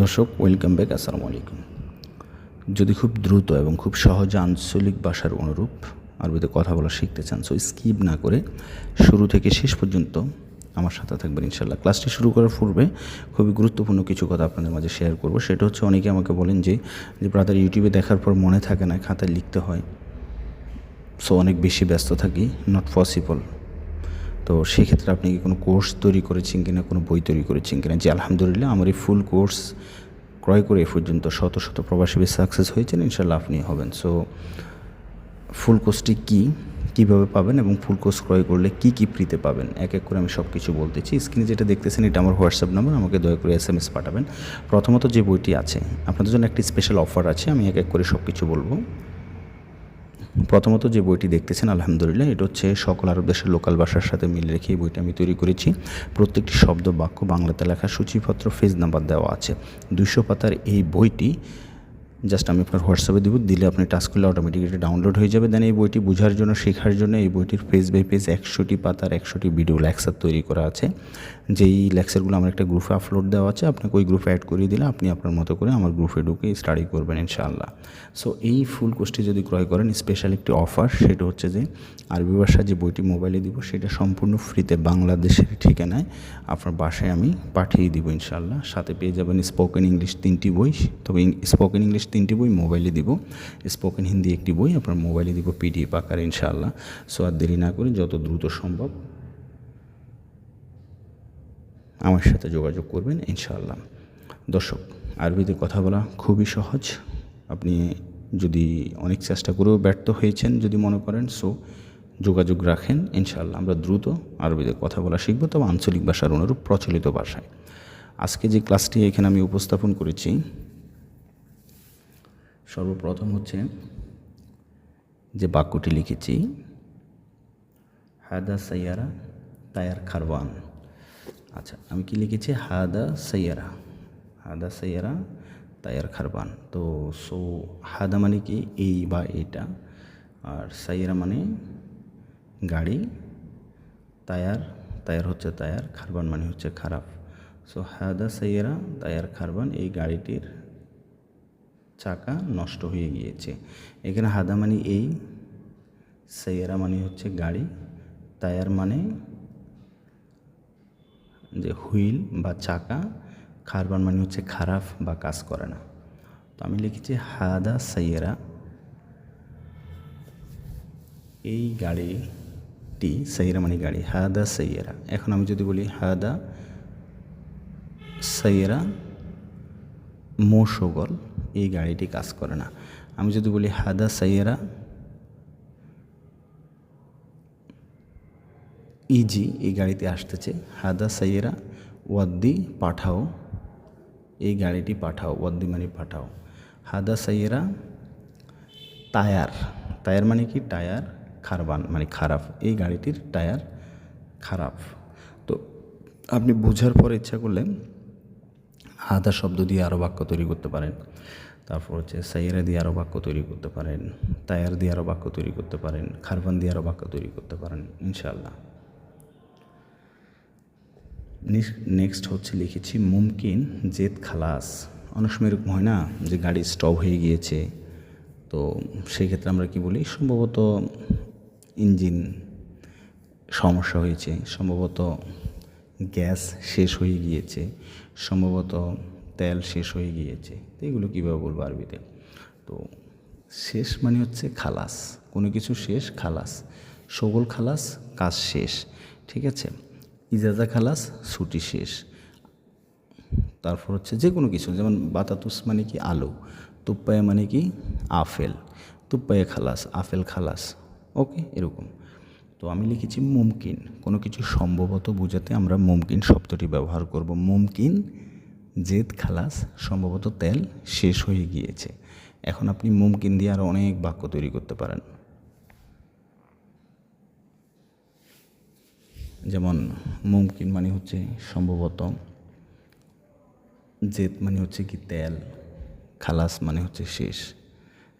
দর্শক welcome back আসসালামু আলাইকুম। যদি খুব দ্রুত এবং খুব সহজ আঞ্চলিক ভাষার অনুরূপ আরবিতে কথা বলা শিখতে চান সো স্কিপ না করে শুরু থেকে শেষ পর্যন্ত আমার সাথে থাকবেন ইনশাল্লাহ ক্লাসটি শুরু করার পূর্বে খুবই গুরুত্বপূর্ণ কিছু কথা আপনাদের মাঝে শেয়ার করব। সেটা হচ্ছে অনেকে আমাকে বলেন যে যে ব্রাদার ইউটিউবে দেখার পর মনে থাকে না, খাতায় লিখতে হয়। সো অনেক বেশি ব্যস্ত থাকি নট পসিবল তো সেক্ষেত্রে আপনি কি কোনো কোর্স তৈরি করেছেন কিনা, কোনো বই তৈরি করেছেন কিনা? যে আলহামদুলিল্লাহ, আমার এই ফুল কোর্স ক্রয় করে এ পর্যন্ত শত শত প্রবাসী সাকসেস হয়েছেন ইনশাল্লাহ আপনি হবেন। সো ফুল কোর্সটি কী, কীভাবে পাবেন এবং ফুল কোর্স ক্রয় করলে কী কী ফ্রিতে পাবেন? এক এক করে আমি সব কিছু বলতেছি স্ক্রিনে যেটা দেখতেছেন, এটা আমার হোয়াটসঅ্যাপ নাম্বার, আমাকে দয়া করে এস এম এস পাঠাবেন। প্রথমত যে বইটি আছে, আপনাদের জন্য একটি স্পেশাল অফার আছে, আমি এক এক করে সব কিছু বলব। প্রথমত যে বইটি দেখতেছেন, আলহামদুলিল্লাহ, এটা হচ্ছে সকল আরব দেশের লোকাল ভাষার সাথে মিল রেখে এই বইটা আমি তৈরি করেছি। প্রত্যেকটি শব্দ, বাক্য, বাংলাতে লেখা সূচিপত্র, ফেজ নাম্বার দেওয়া আছে। দুইশো পাতার এই বইটি জাস্ট আমি আপনার হোয়াটসঅ্যাপে দেবো, দিলে আপনি টাচ করলে অটোমেটিক এটা ডাউনলোড হয়ে যাবে। দেন এই বইটি বোঝার জন্য, শেখার জন্য এই বইটির পেজ বাই পেজ একশোটি পাতার একশোটি ভিডিও লেকচার তৈরি করা আছে। যেই লেকচারগুলো আমার একটা গ্রুপে আপলোড দেওয়া আছে, আপনাকে ওই গ্রুপে অ্যাড করিয়ে দিলে আপনি আপনার মতো করে আমার গ্রুপে ঢুকে স্টাডি করবেন ইনশাআল্লাহ। সো এই ফুল কোর্সটি যদি ক্রয় করেন স্পেশাল একটি অফার সেটা হচ্ছে যে আরবি ভাষা যে বইটি মোবাইলে দিব, সেটা সম্পূর্ণ ফ্রিতে বাংলাদেশের ঠিকানায় আপনার বাসায় আমি পাঠিয়ে দিব ইনশাআল্লাহ। সাথে পেয়ে যাবেন স্পোকেন ইংলিশ তিনটি বই, তবে স্পোকেন ইংলিশ তিনটি বই মোবাইলে দিব। স্পোকেন হিন্দি একটি বই, আপনার মোবাইলে দিব পিডিএফ আকারে ইনশাআল্লাহ। সো আর দেরি না করে যত দ্রুত সম্ভব আমার সাথে যোগাযোগ করবেন ইনশাআল্লাহ। দর্শক, আরবিতে কথা বলা খুবই সহজ। আপনি যদি অনেক চেষ্টা করেও ব্যর্থ হয়েছেন যদি মনে করেন, সো যোগাযোগ রাখেন ইনশাআল্লাহ। আমরা দ্রুত আরবিতে কথা বলা শিখব, তবে আঞ্চলিক ভাষার অনুরূপ প্রচলিত ভাষায়। আজকে যে ক্লাসটি এখানে আমি উপস্থাপন করেছি সর্বপ্রথম হচ্ছে যে বাক্যটি লিখেছি, হাদা সাইয়ারা তায়ার খারওয়ান। আচ্ছা আমি কি লিখেছি? হাদা সাইয়ারা হাদা সাইয়ারা তায়ার খারবান তো, সো, হাদা মানে কি? এই বা এটা। আর সাইয়ারা মানে গাড়ি। তায়ার তায়ার হচ্ছে তায়ার খারবান মানে হচ্ছে খারাপ। সো, হাদা সাইয়ারা তায়ার খারবান এই গাড়িটির চাকা নষ্ট হয়ে গিয়েছে। এখানে হাদা মানে এই, সাইয়ারা মানে হচ্ছে গাড়ি, টায়ার মানে যে হুইল বা চাকা খারবান মানে হচ্ছে খারাপ বা কাজ করে না। তো আমি লিখেছি হাদা সাইয়েরা। এই গাড়িটি সাইয়েরা মানে গাড়ি, হাদা সাইয়েরা। এখন আমি যদি বলি হাদা সাইয়েরা মোশগল এই গাড়িটি কাজ করে না। আমি যদি বলি, হাদা সাইয়েরা ইজি এই গাড়িতে আসতেছে। হাদা সাইয়েরা ওয়াদ্দি পাঠাও। এই গাড়িটি পাঠাও, ওয়াদ্দি মানে পাঠাও। হাদা সাইয়েরা টায়ার টায়ার মানে কি? টায়ার খারবান মানে খারাপ। এই গাড়িটির টায়ার খারাপ। তো আপনি বোঝার পর ইচ্ছা করলে হাদা শব্দ দিয়ে আরও বাক্য তৈরি করতে পারেন। তারপর হচ্ছে সাইয়েরা দিয়ে আরও বাক্য তৈরি করতে পারেন টায়ার দিয়ে আরও বাক্য তৈরি করতে পারেন, খারবান দিয়ে আরও বাক্য তৈরি করতে পারেন ইনশাল্লাহ নেক্সট হচ্ছে লিখেছি, মুমকিন জেদ খালাস। অনেক সময় এরকম হয় না যে গাড়ি স্টপ হয়ে গিয়েছে, তো সেই ক্ষেত্রে আমরা কি বলি, সম্ভবত ইঞ্জিন সমস্যা হয়েছে, সম্ভবত গ্যাস শেষ হয়ে গিয়েছে, সম্ভবত তেল শেষ হয়ে গিয়েছে। তো এগুলো কীভাবে বলব আরবিতে? তো শেষ মানে হচ্ছে খালাস। কোনো কিছু শেষ, খালাস। সগল খালাস, কাজ শেষ। ঠিক আছে? ইজাজা খালাস, ছুটি শেষ। তারপর হচ্ছে যে কোনো কিছু, যেমন বাতাতুস মানে কি আলু, তুপ্পায়া মানে কি আফেল। তুপ্পায়া খালাস, আফেল খালাস। ওকে, এরকম। তো আমি লিখেছি মুমকিন। কোনো কিছু সম্ভবত বোঝাতে আমরা মুমকিন শব্দটি ব্যবহার করব। মুমকিন জেদ খালাস, সম্ভবত তেল শেষ হয়ে গিয়েছে। এখন আপনি মুমকিন দিয়ে আরও অনেক বাক্য তৈরি করতে পারেন। যেমন, মুমকিন মানে হচ্ছে সম্ভবত, জেদ মানে হচ্ছে কি তেল, খালাস মানে হচ্ছে শেষ।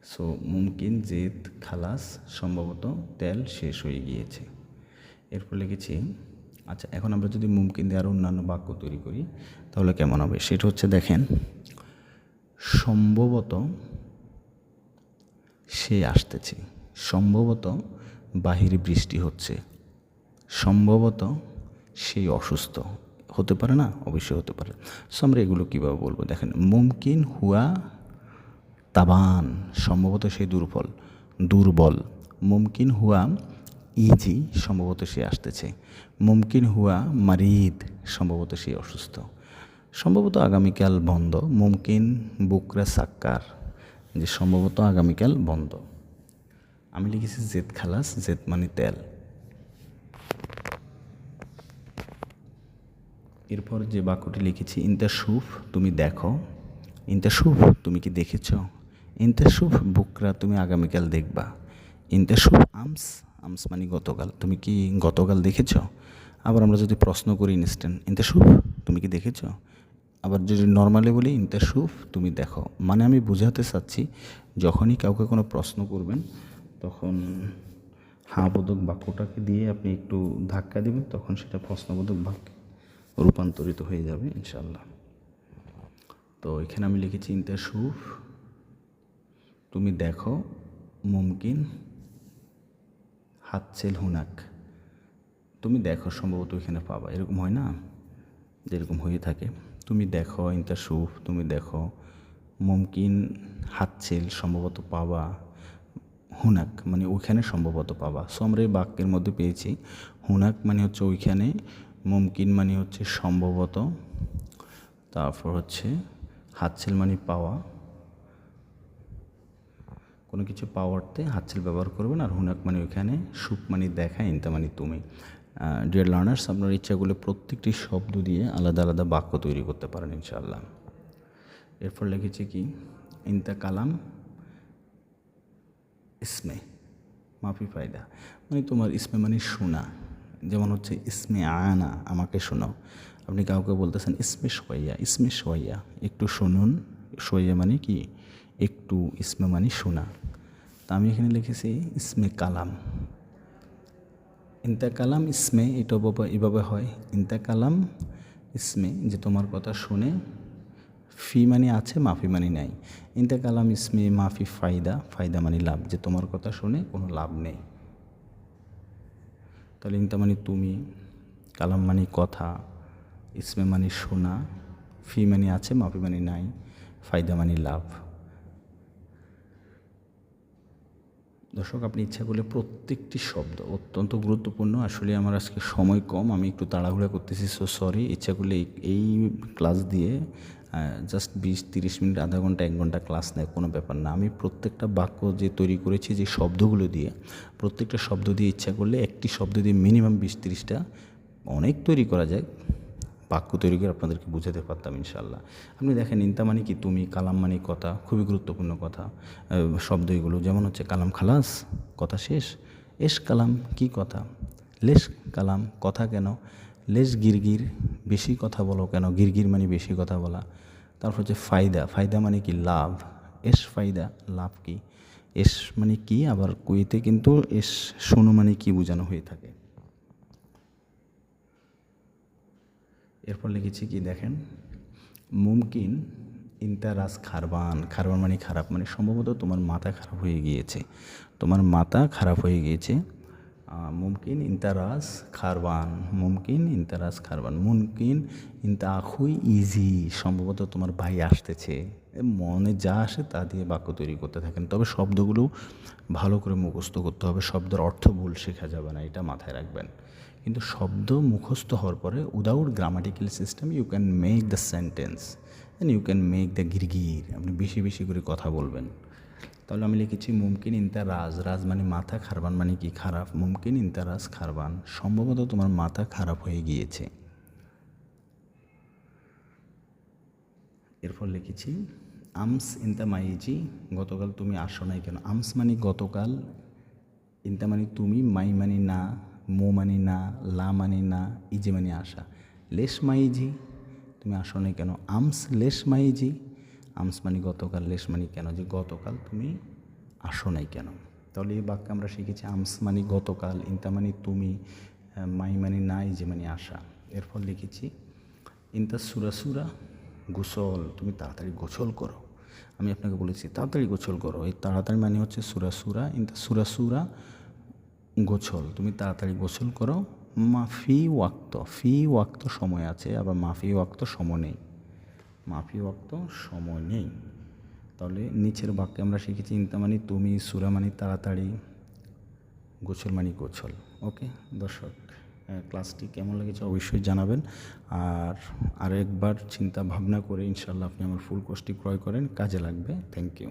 সো মুমকিন, জেদ, খালাস, সম্ভবত তেল শেষ হয়ে গিয়েছে। এরপর লিখেছি আচ্ছা এখন আমরা যদি মুমকিন দিয়ে আরও অন্যান্য বাক্য তৈরি করি, তাহলে কেমন হবে? সেটা হচ্ছে দেখেন, সম্ভবত সে আসতেছে, সম্ভবত বাহিরে বৃষ্টি হচ্ছে, সম্ভবত সেই অসুস্থ, হতে পারে না? অবশ্যই হতে পারে। সো আমরা এগুলো কীভাবে বলব? দেখেন, মুমকিন হুয়া তাবান, সম্ভবত সেই দুর্বল দুর্বল, মুমকিন হুয়া ইজি, সম্ভবত সে আসতেছে। মুমকিন হুয়া মারিদ, সম্ভবত সে অসুস্থ। সম্ভবত আগামীকাল বন্ধ। মুমকিন, বুকরা সাক্কার, যে সম্ভবত আগামীকাল বন্ধ। আমি লিখেছি জেদ খালাস, জেদ মানে তেল। এরপর যে বাক্যটি লিখেছি ইন্তা সুফ তুমি দেখো। ইন্তা সুফ তুমি কি দেখেছ? ইন্তা সুফ বুকরা, তুমি আগামীকাল দেখবা। ইন্তা সুফ আমস আমস মানে গতকাল। তুমি কি গতকাল দেখেছ? আবার আমরা যদি প্রশ্ন করি ইনস্ট্যান্ট ইন্তা সুফ তুমি কি দেখেছ? আবার যদি নর্মালি বলি ইন্তা সুফ তুমি দেখো। মানে আমি বোঝাতে চাচ্ছি, যখনই কাউকে কোনো প্রশ্ন করবেন, তখন হাঁ বোধক বাক্যটাকে দিয়ে আপনি একটু ধাক্কা দেবেন, তখন সেটা প্রশ্নবোধক বাক্যে রূপান্তরিত হয়ে যাবে ইনশাল্লাহ তো এখানে আমি লিখেছি ইন্তা সুফ তুমি দেখো, মুমকিন হাতছেল হুনাক। তুমি দেখো, সম্ভবত এখানে পাবা। এরকম হয় না? যেরকম হয়ে থাকে। তুমি দেখো ইন্তা সুফ তুমি দেখো, মুমকিন হাতছেল সম্ভবত পাবা, হুনাক মানে ওইখানে সম্ভবত পাবা। সো আমরা এই বাক্যের মধ্যে পেয়েছি, হুনাক মানে হচ্ছে ওইখানে, মুমকিন মানে হচ্ছে সম্ভবত, তারপর হচ্ছে হাতছেল মানে পাওয়া। কোনো কিছু পাওয়ারতে হাতছেল ব্যবহার করবেন আর হুনাক মানে ওইখানে সুখ মানে দেখা, ইনতা মানে তুমি। ডিয়ার লার্নার্স আপনার ইচ্ছাগুলো প্রত্যেকটি শব্দ দিয়ে আলাদা আলাদা বাক্য তৈরি করতে পারেন, ইনশাআল্লাহ। এরপর লিখেছি কি? ইনতা কালাম ইসমে, মাফি ফায়দা। মানে তোমার ইসমে মানে শোনা। যেমন হচ্ছে, ইসমে আনা, আমাকে শোনাও আপনি কাউকে বলতেছেন, ইসমে সোয়াইয়া ইসমে সোয়াইয়া একটু শুনুন। সোয়াইয়া মানে কি? একটু ইসমে মানে শোনা। তা আমি এখানে লিখেছি, ইসমে কালাম। ইন্তা কালাম ইসমে, এটা এভাবে হয়, ইন্তা কালাম ইসমে, যে তোমার কথা শুনে ফি মানে আছে, মাফি মানে নাই। ইন্তা কালাম ইসমে, মাফি ফায়দা ফায়দা মানে লাভ, যে তোমার কথা শুনে কোনো লাভ নেই। তাহলে ইন্তা মানে তুমি, কালাম মানে কথা, ইসমে মানে শোনা, ফি মানে আছে, মাফি মানে নাই, ফায়দা মানে লাভ। দর্শক, আপনি ইচ্ছা করলে প্রত্যেকটি শব্দ অত্যন্ত গুরুত্বপূর্ণ। আসলে আমার আজকে সময় কম, আমি একটু তাড়াহুড়া করতেছি সো সরি ইচ্ছা করলে এই ক্লাস দিয়ে জাস্ট বিশ, তিরিশ মিনিট, আধা ঘণ্টা, এক ঘণ্টা ক্লাস নেয়, কোনো ব্যাপার না। আমি প্রত্যেকটা বাক্য যে তৈরি করেছি, যে শব্দগুলো দিয়ে, প্রত্যেকটা শব্দ দিয়ে ইচ্ছা করলে একটি শব্দ দিয়ে মিনিমাম বিশ, তিরিশটা অনেক তৈরি করা যায়। বাক্য তৈরি করে আপনাদেরকে বুঝাতে পারতাম ইনশাল্লাহ আপনি দেখেন, ইন্তা মানে কি? তুমি, কালাম মানে কথা, খুবই গুরুত্বপূর্ণ কথা। শব্দ এগুলো, যেমন হচ্ছে কালাম খালাস, কথা শেষ। এস কালাম কি কথা? লেস কালাম কথা কেন? লেস গিরগির, বেশি কথা বলো কেন? গিরগির মানে বেশি কথা বলা। তারপর হচ্ছে ফায়দা ফায়দা মানে কি? লাভ। এস ফায়দা, লাভ কি? এস মানে কি? আবার কুইতে কিন্তু এস, শোনো মানে কি বোঝানো হয়ে থাকে। এরপর লিখেছি কি দেখেন, মুমকিন ইন্তারাজ খারবান। খারবান মানে খারাপ মানে সম্ভবত তোমার মাথা খারাপ হয়ে গিয়েছে। তোমার মাথা খারাপ হয়ে গিয়েছে মুমকিন ইন্তারাজ খারবান। মুমকিন ইন্তারাজ খারবান। মুমকিন ইন্তা আখুই ইজি। সম্ভবত তোমার ভাই আসতেছে। মনে যা আসে তা দিয়ে বাক্য তৈরি করতে থাকেন। তবে শব্দগুলো ভালো করে মুখস্থ করতে হবে। শব্দের অর্থ ভুল শেখা যাবে না, এটা মাথায় রাখবেন। কিন্তু শব্দ মুখস্থ হওয়ার পরে without grammatical system you can make the sentence and you can make the গিরগির। আপনি বেশি বেশি করে কথা বলবেন। তাহলে আমি লিখেছি, মুমকিন ইন্তা রাজ রাজ মানে মাথা, খারবান মানে কি খারাপ? মুমকিন ইন্তা রাজ, খারবান সম্ভবত তোমার মাথা খারাপ হয়ে গিয়েছে। এরপর লিখেছি, আমস ইন্তা মাইজি, গতকাল তুমি আসো নাই কেন? আমস মানে গতকাল, ইন্তা মানে তুমি, মাই মানে না। মো মানি না লা মানি না ইজি মানে আসা লেশ মাইজি, তুমি আসো নাই কেন? আমস লেশ মাইজি। আমস মানে গতকাল, লেশ মানে কেন? যে গতকাল তুমি আসো নাই কেন? তাহলে এই বাক্যে আমরা শিখেছি, আমস মানে গতকাল, ইন্তা মানে তুমি, মাই মানে না, ইজি মানে আসা এরপর লিখেছি, ইন্তা সুরা সুরা, গোসল। তুমি তাড়াতাড়ি গোসল করো। আমি আপনাকে বলেছি, তাড়াতাড়ি গোছল করো। এই তাড়াতাড়ি মানে হচ্ছে সুরা সুরা, ইন্তা সুরা সুরা গোছল, তুমি তাড়াতাড়ি গোসল করো। মাফি ওয়াক্ত, ফি ওয়াক্ত সময় আছে, আবার মাফি ওয়াক্ত সময় নেই। মাফি ওয়াক্ত সময় নেই। তাহলে নিচের বাক্যে আমরা শিখেছি ইন্তা মানে তুমি সুরা মানে তাড়াতাড়ি গোছল মানে গোছল। ওকে? দর্শক ক্লাসটি কেমন লেগেছে অবশ্যই জানাবেন। আর আরেকবার চিন্তা ভাবনা করে ইনশাল্লাহ আপনি আমার ফুল কোর্সটি ক্রয় করেন, কাজে লাগবে। Thank you